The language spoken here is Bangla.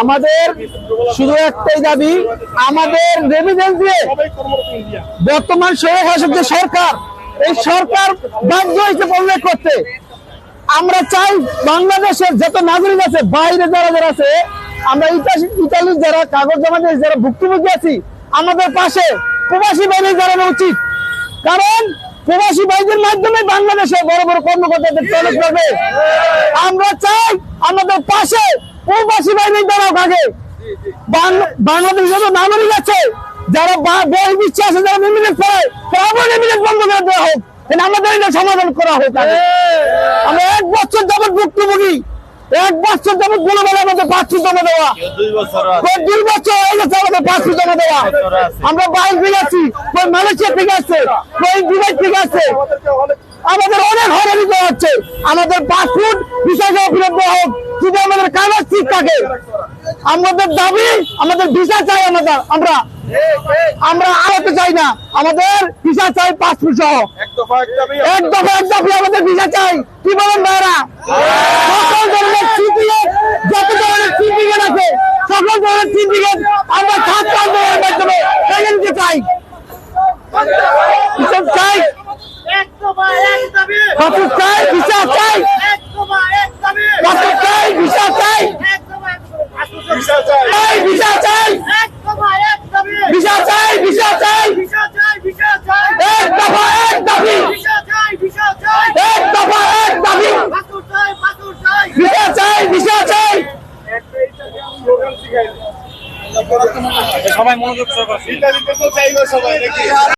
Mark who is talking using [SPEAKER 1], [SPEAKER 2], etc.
[SPEAKER 1] আমাদের শুধু একটাই দাবি, আমাদের রেমিডেন্স দিয়ে বর্তমান শেখ যে সরকার, এই সরকার বাধ্য হয়েছে উল্লেখ করতে। আমরা চাই বাংলাদেশের যত নাগরিক আছে, বাইরে যারা যারা আছে, আমরা ইতালি- ইতালির যারা কাগজ জমা দিয়ে যারা ভুক্তভোগী আছি, আমাদের পাশে প্রবাসী বাহিনী দাঁড়ানো উচিত। কারণ প্রবাসী ভাইদের মাধ্যমে বাংলাদেশে বড় বড় কর্মকর্তাদের প্রবেশ করবে। আমরা চাই আমাদের পাশে প্রবাসী বাহিনী দাঁড়াও আগে বাং- বাংলাদেশে যত নাগরিক আছে যারা বই দিচ্ছে আছে যারা নিমিলেট করে তারাও নিমিলেট বন্ধ করে দেওয়া হোক। আমাদের এটা সমাধান করা হোক। আমরা এক বছর যাবত ভুক্তভোগী। এক বছর যাবতগুলো বেলা আমাদের পাঁচশো জমা দেওয়া।
[SPEAKER 2] দুই বছর
[SPEAKER 1] হয়ে গেছে আমাদের পাঁচশো জমা দেওয়া। আমরা বাইরে থেকে আসছি কই মালয়েশিয়া থেকে আসছে দুবাই থেকে আসছে আমাদের অনেক দেওয়া হচ্ছে। আমাদের পাসপোর্ট সহ ফেরত হোক যদি আমাদের কাগজ ঠিক থাকে। আমাদের দাবি আমাদের ভিসা চাই আমাদের আমরা। আমরা আলাদা চাই না। আমাদের ভিসা চাই পাসপোর্ট সহ। এক দফা এক দফা আমাদের ভিসা চাই। কি বলেন ভাইরা সকল ধরনের সিপিএ যত ধরনের সিপিএ আছে সকল ধরনের সিপিএ আমরা ছাত্র আন্দোলনের মাধ্যমে চাই। চাই পাসপোর্ট চাই ভিসা চাই পাসপোর্ট চাই ভিসা চাই চাই ভিসা চাই ভিসা চাই ভিসা চাই এক দফা, এক দাবি এক দফা, এক দাবি ভিসা চাই ভিসা চাই
[SPEAKER 2] সবাই মনোযোগ সহকারে।